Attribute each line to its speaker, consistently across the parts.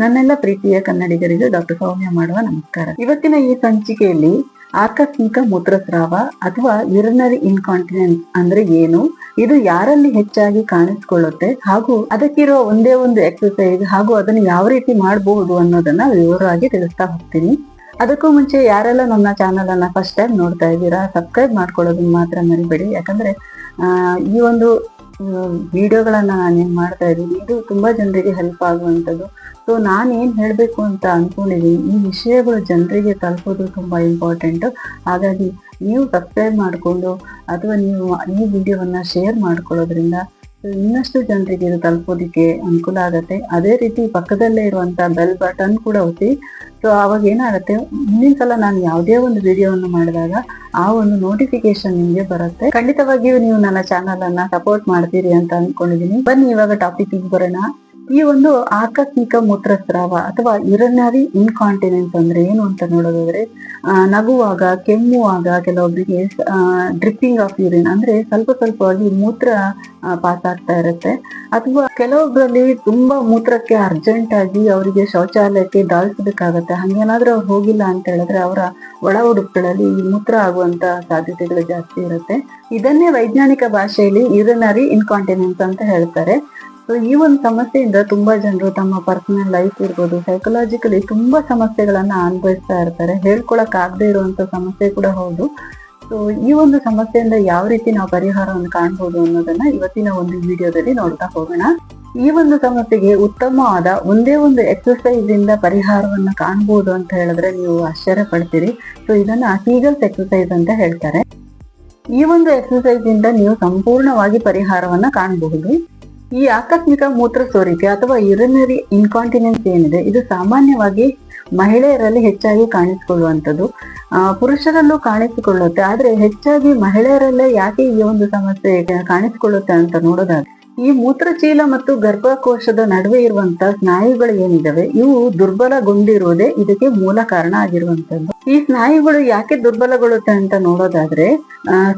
Speaker 1: ನನ್ನೆಲ್ಲ ಪ್ರೀತಿಯ ಕನ್ನಡಿಗರಿಗೆ ಡಾಕ್ಟರ್ ಸೌಮ್ಯ ಮಾಡುವ ನಮಸ್ಕಾರ. ಇವತ್ತಿನ ಈ ಸಂಚಿಕೆಯಲ್ಲಿ ಆಕಸ್ಮಿಕ ಮೂತ್ರಸ್ರಾವ ಅಥವಾ ಯುರಿನರಿ ಇನ್ಕಾಂಟಿನೆನ್ಸ್ ಅಂದ್ರೆ ಏನು? ಇದು ಯಾರಲ್ಲಿ ಹೆಚ್ಚಾಗಿ ಕಾಣಿಸಿಕೊಳ್ಳುತ್ತೆ? ಹಾಗೂ ಅದಕ್ಕಿರುವ ಒಂದೇ ಒಂದು ಎಕ್ಸಸೈಸ್ ಹಾಗೂ ಅದನ್ನು ಯಾವ ರೀತಿ ಮಾಡಬಹುದು ಅನ್ನೋದನ್ನ ವಿವರವಾಗಿ ತಿಳಿಸ್ತಾ ಹೋಗ್ತೀನಿ. ಅದಕ್ಕೂ ಮುಂಚೆ ಯಾರೆಲ್ಲ ನನ್ನ ಚಾನಲ್ ಅನ್ನ ಫಸ್ಟ್ ಟೈಮ್ ನೋಡ್ತಾ ಇದ್ದೀರಾ ಸಬ್ಸ್ಕ್ರೈಬ್ ಮಾಡ್ಕೊಳ್ಳೋದನ್ನ ಮಾತ್ರ ಮರಿಬೇಡಿ. ಯಾಕಂದ್ರೆ ಈ ಒಂದು ವಿಡಿಯೋಗಳನ್ನ ನಾನೇನ್ ಮಾಡ್ತಾ ಇದ್ದೀನಿ, ಇದು ತುಂಬಾ ಜನರಿಗೆ ಹೆಲ್ಪ್ ಆಗುವಂಥದ್ದು. ಸೊ ನಾನು ಏನ್ ಹೇಳ್ಬೇಕು ಅಂತ ಅಂದ್ಕೊಂಡಿದ್ದೀನಿ ಈ ವಿಷಯಗಳು ಜನರಿಗೆ ತಲುಪೋದು ತುಂಬಾ ಇಂಪಾರ್ಟೆಂಟ್ ಹಾಗಾಗಿ ನೀವು ಸಬ್ಸ್ಕ್ರೈಬ್ ಮಾಡಿಕೊಂಡು ಅಥವಾ ನೀವು ಈ ವಿಡಿಯೋವನ್ನ ಶೇರ್ ಮಾಡ್ಕೊಳ್ಳೋದ್ರಿಂದ ಇನ್ನಷ್ಟು ಜನರಿಗೆ ಇದು ತಲುಪೋದಿಕ್ಕೆ ಅನುಕೂಲ ಆಗುತ್ತೆ. ಅದೇ ರೀತಿ ಪಕ್ಕದಲ್ಲೇ ಇರುವಂಥ ಬೆಲ್ ಬಟನ್ ಕೂಡ ಒತ್ತಿ. ಸೊ ಅವಾಗ ಏನಾಗುತ್ತೆ? ಮುಂದಿನ ಸಲ ನಾನು ಯಾವುದೇ ಒಂದು ವಿಡಿಯೋವನ್ನು ಮಾಡಿದಾಗ ಆ ಒಂದು ನೋಟಿಫಿಕೇಶನ್ ನಿಮಗೆ ಬರುತ್ತೆ. ಖಂಡಿತವಾಗಿಯೂ ನೀವು ನನ್ನ ಚಾನಲನ್ನು ಸಪೋರ್ಟ್ ಮಾಡ್ತೀರಿ ಅಂತ ಅನ್ಕೊಂಡಿದೀನಿ. ಬನ್ನಿ, ಇವಾಗ ಟಾಪಿಕ್ ಬರೋಣ. ಈ ಒಂದು ಆಕಸ್ಮಿಕ ಮೂತ್ರಸ್ರಾವ ಅಥವಾ ಯುರಿನರಿ ಇನ್ಕಾಂಟಿನೆನ್ಸ್ ಅಂದ್ರೆ ಏನು ಅಂತ ನೋಡೋದಾದ್ರೆ ನಗುವಾಗ, ಕೆಮ್ಮುವಾಗ ಕೆಲವೊಬ್ಬರಿಗೆ ಡ್ರಿಪ್ಪಿಂಗ್ ಆಫ್ ಯೂರಿನ್ ಅಂದ್ರೆ ಸ್ವಲ್ಪ ಸ್ವಲ್ಪವಾಗಿ ಮೂತ್ರ ಪಾಸ್ ಆಗ್ತಾ ಇರುತ್ತೆ. ಅಥವಾ ಕೆಲವೊಬ್ಬರಲ್ಲಿ ತುಂಬಾ ಮೂತ್ರಕ್ಕೆ ಅರ್ಜೆಂಟ್ ಆಗಿ ಅವರಿಗೆ ಶೌಚಾಲಯಕ್ಕೆ ದಾಳಿಸಬೇಕಾಗತ್ತೆ ಹಂಗೇನಾದ್ರೂ ಅವ್ರು ಹೋಗಿಲ್ಲ ಅಂತ ಹೇಳಿದ್ರೆ ಅವರ ಒಳ ಉಡುಪುಗಳಲ್ಲಿ ಮೂತ್ರ ಆಗುವಂತ ಸಾಧ್ಯತೆಗಳು ಜಾಸ್ತಿ ಇರುತ್ತೆ. ಇದನ್ನೇ ವೈಜ್ಞಾನಿಕ ಭಾಷೆಯಲ್ಲಿ ಯುರಿನರಿ ಇನ್ಕಾಂಟಿನೆನ್ಸ್ ಅಂತ ಹೇಳ್ತಾರೆ. ಸೊ ಈ ಒಂದು ಸಮಸ್ಯೆಯಿಂದ ತುಂಬಾ ಜನರು ತಮ್ಮ ಪರ್ಸನಲ್ ಲೈಫ್ ಇರ್ಬೋದು ಸೈಕಲಾಜಿಕಲಿ ತುಂಬಾ ಸಮಸ್ಯೆಗಳನ್ನ ಅನುಭವಿಸ್ತಾ ಇರ್ತಾರೆ. ಹೇಳ್ಕೊಳಕ್ ಆಗದೆ ಇರುವಂತ ಸಮಸ್ಯೆ ಕೂಡ ಹೌದು. ಸೊ ಈ ಒಂದು ಸಮಸ್ಯೆಯಿಂದ ಯಾವ ರೀತಿ ನಾವು ಪರಿಹಾರವನ್ನು ಕಾಣಬಹುದು ಅನ್ನೋದನ್ನ ಇವತ್ತಿನ ಒಂದು ವಿಡಿಯೋದಲ್ಲಿ ನೋಡ್ತಾ ಹೋಗೋಣ. ಈ ಒಂದು ಸಮಸ್ಯೆಗೆ ಉತ್ತಮವಾದ ಒಂದೇ ಒಂದು ಎಕ್ಸಸೈಸ್ ಇಂದ ಪರಿಹಾರವನ್ನು ಕಾಣ್ಬೋದು ಅಂತ ಹೇಳಿದ್ರೆ ನೀವು ಆಶ್ಚರ್ಯ ಪಡ್ತೀರಿ. ಸೊ ಇದನ್ನ ಹೀಗಲ್ಸ್ ಎಕ್ಸಸೈಸ್ ಅಂತ ಹೇಳ್ತಾರೆ. ಈ ಒಂದು ಎಕ್ಸಸೈಸ್ ಇಂದ ನೀವು ಸಂಪೂರ್ಣವಾಗಿ ಪರಿಹಾರವನ್ನ ಕಾಣಬಹುದು. ಈ ಆಕಸ್ಮಿಕ ಮೂತ್ರ ಸೋರಿಕೆ ಅಥವಾ ಯುರಿನರಿ ಇನ್ಕಾಂಟಿನೆನ್ಸ್ ಏನಿದೆ, ಇದು ಸಾಮಾನ್ಯವಾಗಿ ಮಹಿಳೆಯರಲ್ಲಿ ಹೆಚ್ಚಾಗಿ ಕಾಣಿಸಿಕೊಳ್ಳುವಂಥದ್ದು. ಪುರುಷರಲ್ಲೂ ಕಾಣಿಸಿಕೊಳ್ಳುತ್ತೆ, ಆದ್ರೆ ಹೆಚ್ಚಾಗಿ ಮಹಿಳೆಯರಲ್ಲೇ ಯಾಕೆ ಈ ಒಂದು ಸಮಸ್ಯೆ ಕಾಣಿಸಿಕೊಳ್ಳುತ್ತೆ ಅಂತ ನೋಡೋದಾದ್ರೆ ಈ ಮೂತ್ರಚೀಲ ಮತ್ತು ಗರ್ಭಕೋಶದ ನಡುವೆ ಇರುವಂತ ಸ್ನಾಯುಗಳು ಏನಿದಾವೆ? ಇವು ದುರ್ಬಲಗೊಂಡಿರುವುದೇ ಇದಕ್ಕೆ ಮೂಲ ಕಾರಣ ಆಗಿರುವಂತದ್ದು. ಈ ಸ್ನಾಯುಗಳು ಯಾಕೆ ದುರ್ಬಲಗೊಳ್ಳುತ್ತೆ ಅಂತ ನೋಡೋದಾದ್ರೆ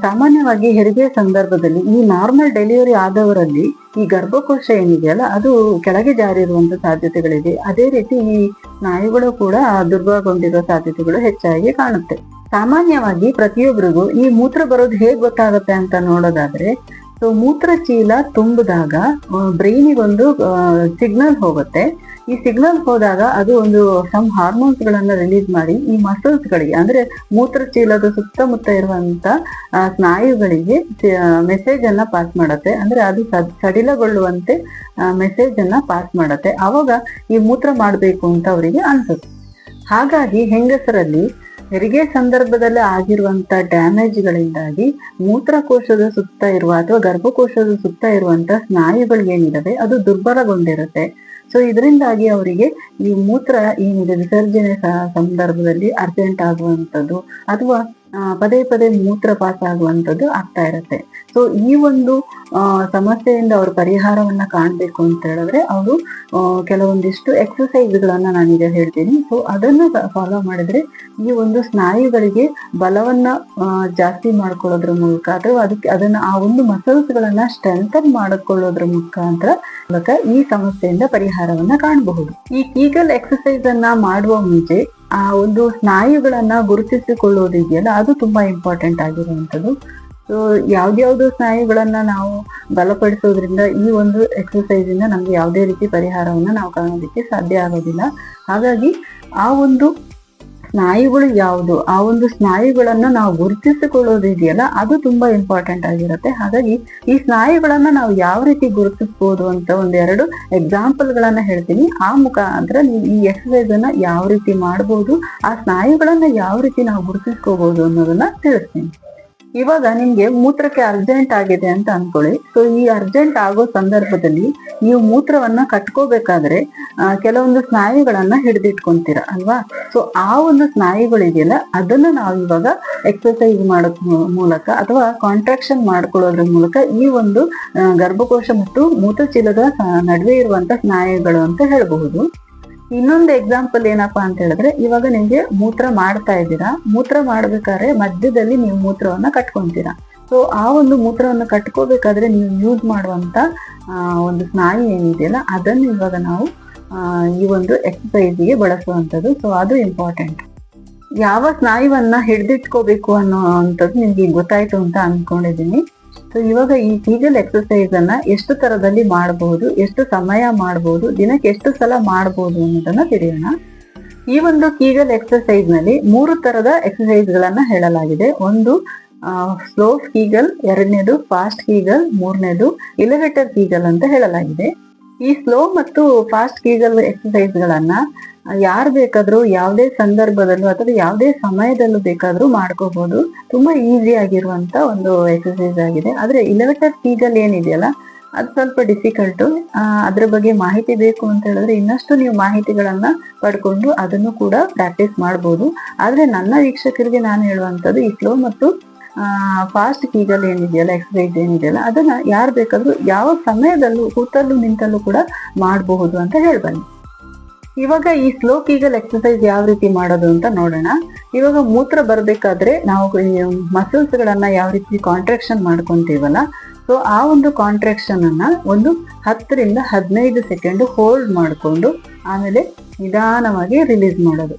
Speaker 1: ಸಾಮಾನ್ಯವಾಗಿ ಹೆರಿಗೆ ಸಂದರ್ಭದಲ್ಲಿ ಈ ನಾರ್ಮಲ್ ಡೆಲಿವರಿ ಆದವರಲ್ಲಿ ಈ ಗರ್ಭಕೋಶ ಏನಿದೆಯಲ್ಲ, ಅದು ಕೆಳಗೆ ಜಾರಿರುವಂತ ಸಾಧ್ಯತೆಗಳಿದೆ. ಅದೇ ರೀತಿ ಈ ಸ್ನಾಯುಗಳು ಕೂಡ ದುರ್ಬಲಗೊಂಡಿರುವ ಸಾಧ್ಯತೆಗಳು ಹೆಚ್ಚಾಗಿ ಕಾಣುತ್ತೆ. ಸಾಮಾನ್ಯವಾಗಿ ಪ್ರತಿಯೊಬ್ಬರಿಗೂ ಈ ಮೂತ್ರ ಬರೋದು ಹೇಗ್ ಗೊತ್ತಾಗುತ್ತೆ ಅಂತ ನೋಡೋದಾದ್ರೆ ಸೊ ಮೂತ್ರಚೀಲ ತುಂಬಿದಾಗ ಬ್ರೈನಿಗೊಂದು ಸಿಗ್ನಲ್ ಹೋಗುತ್ತೆ. ಈ ಸಿಗ್ನಲ್ ಹೋದಾಗ ಅದು ಒಂದು ಸಮ್ ಹಾರ್ಮೋನ್ಸ್ ಗಳನ್ನ ರಿಲೀಸ್ ಮಾಡಿ, ಈ ಮಸಲ್ಸ್ ಗಳಿಗೆ, ಅಂದ್ರೆ ಮೂತ್ರಚೀಲದ ಸುತ್ತಮುತ್ತ ಇರುವಂತ ಸ್ನಾಯುಗಳಿಗೆ ಮೆಸೇಜ್ ಅನ್ನ ಪಾಸ್ ಮಾಡುತ್ತೆ. ಅಂದ್ರೆ ಅದು ಸಡ್- ಸಡಿಲಗೊಳ್ಳುವಂತೆ ಮೆಸೇಜ್ ಅನ್ನ ಪಾಸ್ ಮಾಡುತ್ತೆ. ಅವಾಗ ಈ ಮೂತ್ರ ಮಾಡಬೇಕು ಅಂತ ಅವರಿಗೆ ಅನ್ಸುತ್ತೆ. ಹಾಗಾಗಿ ಹೆಂಗಸರಲ್ಲಿ ಹೆರಿಗೆ ಸಂದರ್ಭದಲ್ಲಿ ಆಗಿರುವಂತ ಡ್ಯಾಮೇಜ್ಗಳಿಂದಾಗಿ ಮೂತ್ರಕೋಶದ ಸುತ್ತ ಇರುವ ಅಥವಾ ಗರ್ಭಕೋಶದ ಸುತ್ತ ಇರುವಂತ ಸ್ನಾಯುಗಳು ಏನಿದಾವೆ ಅದು ದುರ್ಬಲಗೊಂಡಿರುತ್ತೆ. ಸೊ ಇದರಿಂದಾಗಿ ಅವರಿಗೆ ಈ ಮೂತ್ರ ಏನಿದೆ ವಿಸರ್ಜನೆ ಸಂದರ್ಭದಲ್ಲಿ ಅರ್ಜೆಂಟ್ ಆಗುವಂಥದ್ದು ಅಥವಾ ಪದೇ ಪದೇ ಮೂತ್ರ ಪಾಸ್ ಆಗುವಂಥದ್ದು ಆಗ್ತಾ ಇರುತ್ತೆ. ಸೊ ಈ ಒಂದು ಸಮಸ್ಯೆಯಿಂದ ಅವರು ಪರಿಹಾರವನ್ನ ಕಾಣಬೇಕು ಅಂತ ಹೇಳಿದ್ರೆ ಅವರು ಕೆಲವೊಂದಿಷ್ಟು ಎಕ್ಸಸೈಸ್ಗಳನ್ನ ನಾನೀಗ ಹೇಳ್ತೀನಿ. ಸೊ ಅದನ್ನು ಫಾಲೋ ಮಾಡಿದ್ರೆ ಈ ಒಂದು ಸ್ನಾಯುಗಳಿಗೆ ಬಲವನ್ನ ಜಾಸ್ತಿ ಮಾಡ್ಕೊಳ್ಳೋದ್ರ ಮೂಲಕ ಅಥವಾ ಅದಕ್ಕೆ, ಅದನ್ನ ಆ ಒಂದು ಮಸಲ್ಸ್ ಗಳನ್ನ ಸ್ಟ್ರೆಂಥನ್ ಮಾಡಿಕೊಳ್ಳೋದ್ರ ಮುಖಾಂತರ ಮೂಲಕ ಈ ಸಮಸ್ಯೆಯಿಂದ ಪರಿಹಾರವನ್ನ ಕಾಣಬಹುದು. ಈ ಕೀಗಲ್ ಎಕ್ಸಸೈಸ್ ಅನ್ನ ಮಾಡುವ ಮುಂಚೆ ಆ ಒಂದು ಸ್ನಾಯುಗಳನ್ನ ಗುರುತಿಸಿಕೊಳ್ಳೋದಿದೆಯಲ್ಲ, ಅದು ತುಂಬಾ ಇಂಪಾರ್ಟೆಂಟ್ ಆಗಿರುವಂಥದ್ದು. ಸೊ ಯಾವ್ದ್ಯಾವ್ದು ಸ್ನಾಯುಗಳನ್ನ ನಾವು ಬಲಪಡಿಸೋದ್ರಿಂದ ಈ ಒಂದು ಎಕ್ಸಸೈಸ್ ಇಂದ ನಮ್ಗೆ ಯಾವುದೇ ರೀತಿ ಪರಿಹಾರವನ್ನ ನಾವು ಕಾಣೋದಕ್ಕೆ ಸಾಧ್ಯ ಆಗೋದಿಲ್ಲ. ಹಾಗಾಗಿ ಆ ಒಂದು ಸ್ನಾಯುಗಳು ಯಾವುದು? ಆ ಒಂದು ಸ್ನಾಯುಗಳನ್ನ ನಾವು ಗುರುತಿಸಿಕೊಳ್ಳೋದಿದೆಯಲ್ಲ ಅದು ತುಂಬಾ ಇಂಪಾರ್ಟೆಂಟ್ ಆಗಿರುತ್ತೆ. ಹಾಗಾಗಿ ಈ ಸ್ನಾಯುಗಳನ್ನ ನಾವು ಯಾವ ರೀತಿ ಗುರುತಿಸಬಹುದು ಅಂತ ಒಂದೆರಡು ಎಕ್ಸಾಂಪಲ್ ಗಳನ್ನ ಹೇಳ್ತೀನಿ. ಆ ಮುಖಾಂತರ ನೀವು ಈ ಎಕ್ಸಸೈಸ್ ಅನ್ನ ಯಾವ ರೀತಿ ಮಾಡಬಹುದು ಆ ಸ್ನಾಯುಗಳನ್ನ ಯಾವ ರೀತಿ ನಾವು ಗುರುತಿಸ್ಕೋಬಹುದು ಅನ್ನೋದನ್ನ ತಿಳಿಸ್ತೀನಿ. ಇವಾಗ ನಿಮ್ಗೆ ಮೂತ್ರಕ್ಕೆ ಅರ್ಜೆಂಟ್ ಆಗಿದೆ ಅಂತ ಅನ್ಕೊಳ್ಳಿ. ಸೊ ಈ ಅರ್ಜೆಂಟ್ ಆಗೋ ಸಂದರ್ಭದಲ್ಲಿ ನೀವು ಮೂತ್ರವನ್ನ ಕಟ್ಕೋಬೇಕಾದ್ರೆ ಕೆಲವೊಂದು ಸ್ನಾಯುಗಳನ್ನ ಹಿಡಿದಿಟ್ಕೊಂತೀರ, ಅಲ್ವಾ? ಸೊ ಆ ಒಂದು ಸ್ನಾಯುಗಳಿದೆಯಲ್ಲ ಅದನ್ನ ನಾವು ಇವಾಗ ಎಕ್ಸಸೈಸ್ ಮಾಡೋದ್ ಮೂಲಕ ಅಥವಾ ಕಾಂಟ್ರಾಕ್ಷನ್ ಮಾಡ್ಕೊಳ್ಳೋದ್ರ ಮೂಲಕ ಈ ಒಂದು ಗರ್ಭಕೋಶ ಮತ್ತು ಮೂತ್ರಚೀಲದ ನಡುವೆ ಇರುವಂತ ಸ್ನಾಯುಗಳು ಅಂತ ಹೇಳಬಹುದು. ಇನ್ನೊಂದು ಎಕ್ಸಾಂಪಲ್ ಏನಪ್ಪಾ ಅಂತ ಹೇಳಿದ್ರೆ, ಇವಾಗ ನಿಮ್ಗೆ ಮೂತ್ರ ಮಾಡ್ತಾ ಇದ್ದೀರಾ, ಮೂತ್ರ ಮಾಡ್ಬೇಕಾದ್ರೆ ಮಧ್ಯದಲ್ಲಿ ನೀವು ಮೂತ್ರವನ್ನ ಕಟ್ಕೊಂತೀರಾ. ಸೊ ಆ ಒಂದು ಮೂತ್ರವನ್ನ ಕಟ್ಕೋಬೇಕಾದ್ರೆ ನೀವು ಯೂಸ್ ಮಾಡುವಂತ ಒಂದು ಸ್ನಾಯು ಏನಿದೆಯಲ್ಲ, ಅದನ್ನು ಇವಾಗ ನಾವು ಈ ಒಂದು ಎಕ್ಸಸೈಸ್ಗೆ ಬಳಸುವಂಥದ್ದು. ಸೊ ಅದು ಇಂಪಾರ್ಟೆಂಟ್ ಯಾವ ಸ್ನಾಯುವನ್ನ ಹಿಡಿದಿಟ್ಕೋಬೇಕು ಅನ್ನೋ ಅಂಥದ್ದು ನಿಮ್ಗೆ ಗೊತ್ತಾಯ್ತು ಅಂತ ಅನ್ಕೊಂಡಿದ್ದೀನಿ. ಸೊ ಇವಾಗ ಈ ಕೀಗಲ್ ಎಕ್ಸಸೈಸ್ ಅನ್ನ ಎಷ್ಟು ತರದಲ್ಲಿ ಮಾಡಬಹುದು ಎಷ್ಟು ಸಮಯ ಮಾಡಬಹುದು ದಿನಕ್ಕೆ ಎಷ್ಟು ಸಲ ಮಾಡಬಹುದು ಅನ್ನೋದನ್ನ ತಿಳಿಯೋಣ. ಈ ಒಂದು ಕೀಗಲ್ ಎಕ್ಸಸೈಸ್ನಲ್ಲಿ ಮೂರು ತರದ ಎಕ್ಸಸೈಸ್ ಗಳನ್ನ ಹೇಳಲಾಗಿದೆ. ಒಂದು ಸ್ಲೋ ಕೀಗಲ್ ಎರಡನೇದು ಫಾಸ್ಟ್ ಕೀಗಲ್ ಮೂರನೇದು ಎಲಿವೇಟರ್ ಕೀಗಲ್ ಅಂತ ಹೇಳಲಾಗಿದೆ. ಈ ಸ್ಲೋ ಮತ್ತು ಫಾಸ್ಟ್ ಕೀಗಲ್ ಎಕ್ಸಸೈಸ್ ಗಳನ್ನ ಯಾರು ಬೇಕಾದ್ರೂ ಯಾವುದೇ ಸಂದರ್ಭದಲ್ಲೂ ಅಥವಾ ಯಾವುದೇ ಸಮಯದಲ್ಲೂ ಬೇಕಾದ್ರೂ ಮಾಡ್ಕೋಬಹುದು ತುಂಬಾ ಈಸಿ ಆಗಿರುವಂತ ಒಂದು ಎಕ್ಸಸೈಸ್ ಆಗಿದೆ. ಆದ್ರೆ ಇಲೆವೆಟರ್ ಕೀಗಲ್ ಏನಿದೆಯಲ್ಲ, ಅದು ಸ್ವಲ್ಪ ಡಿಫಿಕಲ್ಟು ಅದ್ರ ಬಗ್ಗೆ ಮಾಹಿತಿ ಬೇಕು ಅಂತ ಹೇಳಿದ್ರೆ ಇನ್ನಷ್ಟು ನೀವು ಮಾಹಿತಿಗಳನ್ನ ಪಡ್ಕೊಂಡು ಅದನ್ನು ಕೂಡ ಪ್ರಾಕ್ಟೀಸ್ ಮಾಡ್ಬೋದು. ಆದರೆ ನನ್ನ ವೀಕ್ಷಕರಿಗೆ ನಾನು ಹೇಳುವಂಥದ್ದು ಈ ಸ್ಲೋ ಮತ್ತು ಫಾಸ್ಟ್ ಕೀಗಲ್ ಏನಿದೆಯಲ್ಲ ಎಕ್ಸಸೈಸ್ ಏನಿದೆಯಲ್ಲ, ಅದನ್ನ ಯಾರು ಬೇಕಾದ್ರೂ ಯಾವ ಸಮಯದಲ್ಲೂ ಕೂತಲ್ಲೂ ನಿಂತಲ್ಲೂ ಕೂಡ ಮಾಡಬಹುದು ಅಂತ ಹೇಳ್ಬನ್ನಿ. ಇವಾಗ ಈ ಸ್ಲೋ ಕೀಗಲ್ ಎಕ್ಸಸೈಸ್ ಯಾವ ರೀತಿ ಮಾಡೋದು ಅಂತ ನೋಡೋಣ. ಇವಾಗ ಮೂತ್ರ ಬರಬೇಕಾದ್ರೆ ನಾವು ಮಸಲ್ಸ್ ಗಳನ್ನ ಯಾವ ರೀತಿ ಕಾಂಟ್ರಾಕ್ಷನ್ ಮಾಡ್ಕೊಂತೀವಲ್ಲ ಸೊ ಆ ಒಂದು ಕಾಂಟ್ರಾಕ್ಷನ್ ಅನ್ನ ಒಂದು ಹತ್ತರಿಂದ ಹದಿನೈದು ಸೆಕೆಂಡ್ ಹೋಲ್ಡ್ ಮಾಡಿಕೊಂಡು ಆಮೇಲೆ ನಿಧಾನವಾಗಿ ರಿಲೀಸ್ ಮಾಡೋದು.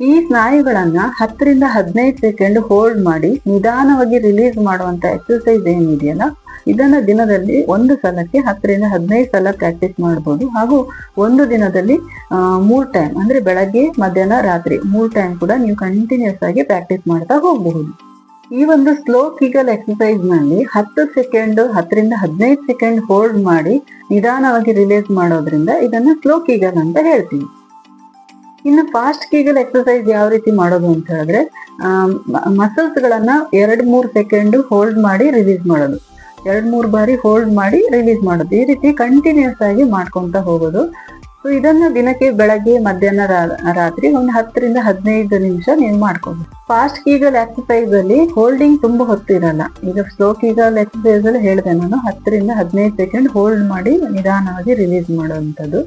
Speaker 1: ಈ ಸ್ನಾಯುಗಳನ್ನ ಹತ್ತರಿಂದ ಹದಿನೈದು ಸೆಕೆಂಡ್ ಹೋಲ್ಡ್ ಮಾಡಿ ನಿಧಾನವಾಗಿ ರಿಲೀಸ್ ಮಾಡುವಂತ ಎಕ್ಸರ್ಸೈಸ್ ಏನಿದೆಯಲ್ಲ, ಇದನ್ನ ದಿನದಲ್ಲಿ ಒಂದು ಸಲಕ್ಕೆ ಹತ್ತರಿಂದ ಹದಿನೈದು ಸಲ ಪ್ರಾಕ್ಟೀಸ್ ಮಾಡಬಹುದು ಹಾಗೂ ಒಂದು ದಿನದಲ್ಲಿ ಮೂರ್ ಟೈಮ್ ಅಂದ್ರೆ ಬೆಳಗ್ಗೆ, ಮಧ್ಯಾಹ್ನ, ರಾತ್ರಿ ಮೂರು ಟೈಮ್ ಕೂಡ ನೀವು ಕಂಟಿನ್ಯೂಸ್ ಆಗಿ ಪ್ರಾಕ್ಟೀಸ್ ಮಾಡ್ತಾ ಹೋಗಬಹುದು. ಈ ಒಂದು ಸ್ಲೋ ಕಿಗಲ್ ಎಕ್ಸಸೈಸ್ನಲ್ಲಿ ಹತ್ತು ಸೆಕೆಂಡ್, ಹತ್ತರಿಂದ ಹದಿನೈದು ಸೆಕೆಂಡ್ ಹೋಲ್ಡ್ ಮಾಡಿ ನಿಧಾನವಾಗಿ ರಿಲೀಸ್ ಮಾಡೋದ್ರಿಂದ ಇದನ್ನ ಸ್ಲೋ ಕಿಗಲ್ ಅಂತ ಹೇಳ್ತೀವಿ. ಇನ್ನು ಫಾಸ್ಟ್ ಕೀಗಲ್ ಎಕ್ಸಸೈಸ್ ಯಾವ ರೀತಿ ಮಾಡೋದು ಅಂತ ಹೇಳಿದ್ರೆ ಮಸಲ್ಸ್ ಗಳನ್ನ ಎರಡ್ ಮೂರ್ ಸೆಕೆಂಡ್ ಹೋಲ್ಡ್ ಮಾಡಿ ರಿಲೀಸ್ ಮಾಡೋದು. ಎರಡ್ ಮೂರ್ ಬಾರಿ ಹೋಲ್ಡ್ ಮಾಡಿ ರಿಲೀಸ್ ಮಾಡೋದು. ಈ ರೀತಿ ಕಂಟಿನ್ಯೂಸ್ ಆಗಿ ಮಾಡ್ಕೊಂತ ಹೋಗೋದು. ಸೊ ಇದನ್ನ ದಿನಕ್ಕೆ ಬೆಳಗ್ಗೆ, ಮಧ್ಯಾಹ್ನ ರಾತ್ರಿ ಒಂದು ಹತ್ತರಿಂದ ಹದಿನೈದು ನಿಮಿಷ ನೀವು ಮಾಡ್ಕೋಬೇಕು ಫಾಸ್ಟ್ ಕೀಗಲ್ ಎಕ್ಸಸೈಸ್ ಅಲ್ಲಿ ಹೋಲ್ಡಿಂಗ್ ತುಂಬಾ ಹೊತ್ತಿರಲ್ಲ. ಈಗ ಸ್ಲೋ ಕೀಗಲ್ ಎಕ್ಸಸೈಸ್ ಅಲ್ಲಿ ಹೇಳಿದೆ ನಾನು, ಹತ್ತರಿಂದ ಹದಿನೈದು ಸೆಕೆಂಡ್ ಹೋಲ್ಡ್ ಮಾಡಿ ನಿಧಾನವಾಗಿ ರಿಲೀಸ್ ಮಾಡುವಂಥದ್ದು.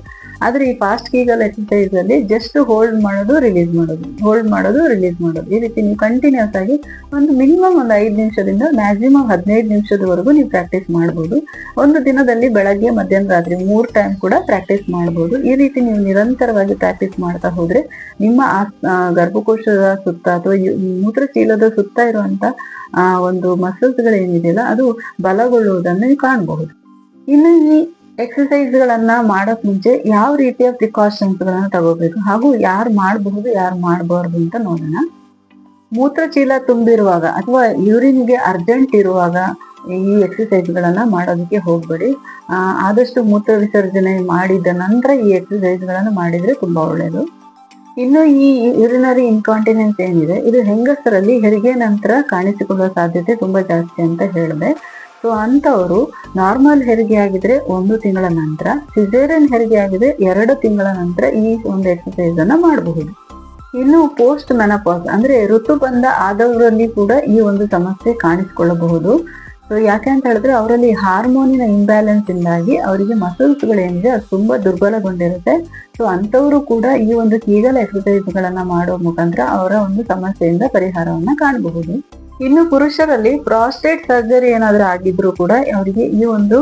Speaker 1: ಆದ್ರೆ ಈ ಫಾಸ್ಟ್ ಕೀಗಲ್ ಎಕ್ಸಸೈಸ್ ಅಲ್ಲಿ ಜಸ್ಟ್ ಹೋಲ್ಡ್ ಮಾಡೋದು ರಿಲೀಸ್ ಮಾಡೋದು ಹೋಲ್ಡ್ ಮಾಡೋದು ರಿಲೀಸ್ ಮಾಡೋದು. ಈ ರೀತಿ ನೀವು ಕಂಟಿನ್ಯೂಸ್ ಆಗಿ ಒಂದು ಮಿನಿಮಮ್ ಒಂದು ಐದು ನಿಮಿಷದಿಂದ ಮ್ಯಾಕ್ಸಿಮಮ್ ಹದಿನೈದು ನಿಮಿಷದವರೆಗೂ ನೀವು ಪ್ರಾಕ್ಟೀಸ್ ಮಾಡಬಹುದು ಒಂದು ದಿನದಲ್ಲಿ ಬೆಳಗ್ಗೆ, ಮಧ್ಯಾಹ್ನ, ರಾತ್ರಿ ಮೂರು ಟೈಮ್ ಕೂಡ ಪ್ರಾಕ್ಟೀಸ್ ಮಾಡಬಹುದು ಈ ರೀತಿ ನೀವು ನಿರಂತರವಾಗಿ ಪ್ರಾಕ್ಟೀಸ್ ಮಾಡ್ತಾ ಹೋದ್ರೆ ನಿಮ್ಮ ಗರ್ಭಕೋಶದ ಸುತ್ತ ಅಥವಾ ಮೂತ್ರಚೀಲದ ಸುತ್ತ ಇರುವಂತ ಒಂದು ಮಸಲ್ಸ್ ಗಳೇನಿದೆಯಲ್ಲ ಅದು ಬಲಗೊಳ್ಳುವುದನ್ನು ನೀವು ಕಾಣಬಹುದು. ಇನ್ನು ಈ ಎಕ್ಸಸೈಸ್ ಗಳನ್ನ ಮಾಡೋಕ್ ಮುಂಚೆ ಯಾವ ರೀತಿಯ ಪ್ರಿಕಾಷನ್ಸ್ ಗಳನ್ನ ತಗೋಬೇಕು? ಹಾಗೂ ಯಾರು ಮಾಡಬಹುದು, ಯಾರು ಮಾಡಬಾರ್ದು ಅಂತ ನೋಡೋಣ. ಮೂತ್ರಚೀಲ ತುಂಬಿರುವಾಗ ಅಥವಾ ಯೂರಿನ್ಗೆ ಅರ್ಜೆಂಟ್ ಇರುವಾಗ ಈ ಎಕ್ಸಸೈಸ್ ಗಳನ್ನ ಮಾಡೋದಕ್ಕೆ ಹೋಗ್ಬೇಡಿ. ಆದಷ್ಟು ಮೂತ್ರ ವಿಸರ್ಜನೆ ಮಾಡಿದ ನಂತರ ಈ ಎಕ್ಸಸೈಸ್ ಗಳನ್ನ ಮಾಡಿದ್ರೆ ತುಂಬಾ ಒಳ್ಳೆಯದು ಇನ್ನು ಈ ಯೂರಿನರಿ ಇನ್ಕಾಂಟಿನೆನ್ಸ್ ಏನಿದೆ, ಇದು ಹೆಂಗಸರಲ್ಲಿ ಹೆರಿಗೆ ನಂತರ ಕಾಣಿಸಿಕೊಳ್ಳುವ ಸಾಧ್ಯತೆ ತುಂಬಾ ಜಾಸ್ತಿ ಅಂತ ಹೇಳಿದೆ. ಸೊ ಅಂತವರು ನಾರ್ಮಲ್ ಹೆರಿಗೆ ಆಗಿದ್ರೆ ಒಂದು ತಿಂಗಳ ನಂತರ ಸಿಜೇರಿಯನ್ ಹೆರಿಗೆ ಆಗಿದ್ರೆ ಎರಡು ತಿಂಗಳ ನಂತರ ಈ ಒಂದು ಎಕ್ಸಸೈಸ್ ಅನ್ನ ಮಾಡಬಹುದು. ಇನ್ನು ಪೋಸ್ಟ್ ಮೆನಪಾಸ್ ಅಂದ್ರೆ ಋತುಬಂಧ ಆದವರಲ್ಲಿ ಕೂಡ ಈ ಒಂದು ಸಮಸ್ಯೆ ಕಾಣಿಸಿಕೊಳ್ಳಬಹುದು. ಯಾಕೆ ಅಂತ ಹೇಳಿದ್ರೆ ಅವರಲ್ಲಿ ಹಾರ್ಮೋನಿನ ಇಂಬ್ಯಾಲೆನ್ಸ್ ಇಂದಾಗಿ ಅವರಿಗೆ ಮಸಲ್ಸ್ ಏನಿದೆ, ಅದು ತುಂಬಾ ದುರ್ಬಲಗೊಂಡಿರುತ್ತೆ. ಸೊ ಅಂತವರು ಕೂಡ ಈ ಒಂದು ಕೀಗಲ್ ಎಕ್ಸರ್ಸೈಸ್ ಗಳನ್ನ ಮಾಡುವ ಮುಖಾಂತರ ಅವರ ಒಂದು ಸಮಸ್ಯೆಯಿಂದ ಪರಿಹಾರವನ್ನ ಕಾಣಬಹುದು. ಇನ್ನು ಪುರುಷರಲ್ಲಿ ಪ್ರಾಸ್ಟೇಟ್ ಸರ್ಜರಿ ಏನಾದರೂ ಆಗಿದ್ರು ಕೂಡ ಅವರಿಗೆ ಈ ಒಂದು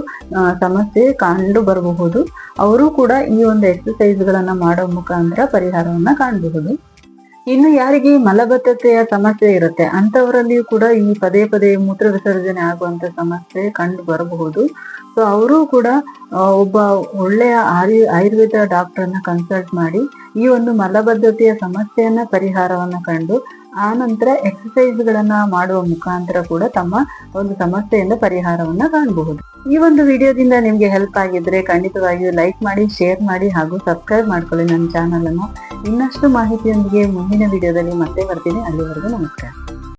Speaker 1: ಸಮಸ್ಯೆ ಕಂಡು ಬರಬಹುದು. ಅವರು ಕೂಡ ಈ ಒಂದು ಎಕ್ಸಸೈಸ್ಗಳನ್ನು ಮಾಡೋ ಮುಖಾಂತರ ಪರಿಹಾರವನ್ನ ಕಾಣಬಹುದು. ಇನ್ನು ಯಾರಿಗೆ ಮಲಬದ್ಧತೆಯ ಸಮಸ್ಯೆ ಇರುತ್ತೆ ಅಂತವರಲ್ಲಿಯೂ ಕೂಡ ಈ ಪದೇ ಪದೇ ಮೂತ್ರ ವಿಸರ್ಜನೆ ಆಗುವಂತ ಸಮಸ್ಯೆ ಕಂಡು ಬರಬಹುದು. ಸೊ ಅವರು ಕೂಡ ಒಬ್ಬ ಒಳ್ಳೆಯ ಆಯು, ಆಯುರ್ವೇದ ಡಾಕ್ಟರ್ನ ಕನ್ಸಲ್ಟ್ ಮಾಡಿ ಈ ಒಂದು ಮಲಬದ್ಧತೆಯ ಸಮಸ್ಯೆಯನ್ನ, ಪರಿಹಾರವನ್ನ ಕಂಡು ಆ ನಂತರ ಎಕ್ಸಸೈಸ್ಗಳನ್ನ ಮಾಡುವ ಮುಖಾಂತರ ಕೂಡ ತಮ್ಮ ಒಂದು ಸಮಸ್ಯೆಯಿಂದ ಪರಿಹಾರವನ್ನ ಕಾಣಬಹುದು. ಈ ಒಂದು ವಿಡಿಯೋದಿಂದ ನಿಮ್ಗೆ ಹೆಲ್ಪ್ ಆಗಿದ್ರೆ ಖಂಡಿತವಾಗಿಯೂ ಲೈಕ್ ಮಾಡಿ ಶೇರ್ ಮಾಡಿ ಹಾಗೂ ಸಬ್ಸ್ಕ್ರೈಬ್ ಮಾಡ್ಕೊಳ್ಳಿ ನನ್ನ ಚಾನಲ್ ಅನ್ನು. ಇನ್ನಷ್ಟು ಮಾಹಿತಿಯೊಂದಿಗೆ ಮುಂದಿನ ವಿಡಿಯೋದಲ್ಲಿ ಮತ್ತೆ ಬರ್ತೀನಿ. ಅಲ್ಲಿವರೆಗೂ ನಮಸ್ಕಾರ.